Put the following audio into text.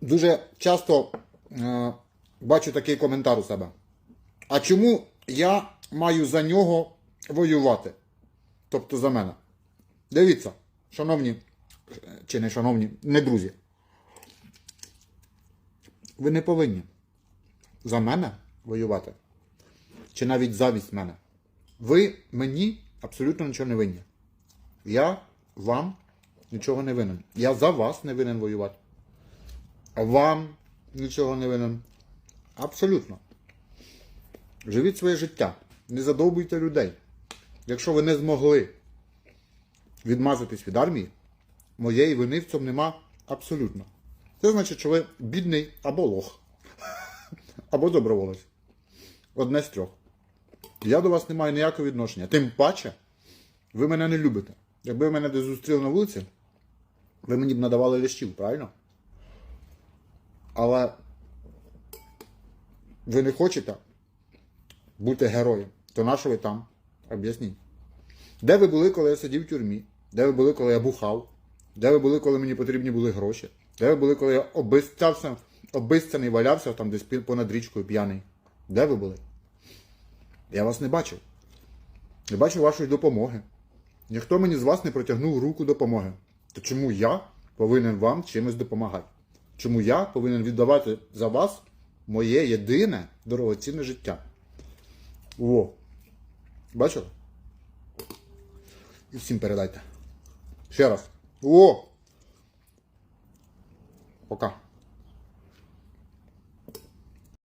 дуже часто е, бачу такий коментар у себе. А чому я маю за нього воювати? Тобто за мене. Дивіться, шановні, чи не шановні, не друзі. Ви не повинні за мене воювати. Чи навіть завість мене. Ви мені абсолютно нічого не винні. Я вам нічого не винен. Я за вас не винен воювати. Вам нічого не винен. Абсолютно. Живіть своє життя. Не задовбуйте людей. Якщо ви не змогли відмазатись від армії, моєї вини в цьому нема абсолютно. Це значить, що ви бідний або лох. Або доброволець. Одне з трьох. Я до вас не маю ніякого відношення. Тим паче, ви мене не любите. Якби ви мене десь зустріли на вулиці, ви мені б надавали лящів, правильно? Але ви не хочете бути героєм. То на що ви там? Об'ясніть. Де ви були, коли я сидів в тюрмі? Де ви були, коли я бухав? Де ви були, коли мені потрібні були гроші? Де ви були, коли я обистявся, обистяний валявся там десь понад річкою п'яний? Де ви були? Я вас не бачив. Не бачив вашої допомоги. Ніхто мені з вас не протягнув руку допомоги. То чому я повинен вам чимось допомагати? Чому я повинен віддавати за вас моє єдине дорогоцінне життя? О! Бачили? І всім передайте. Ще раз. О! Пока.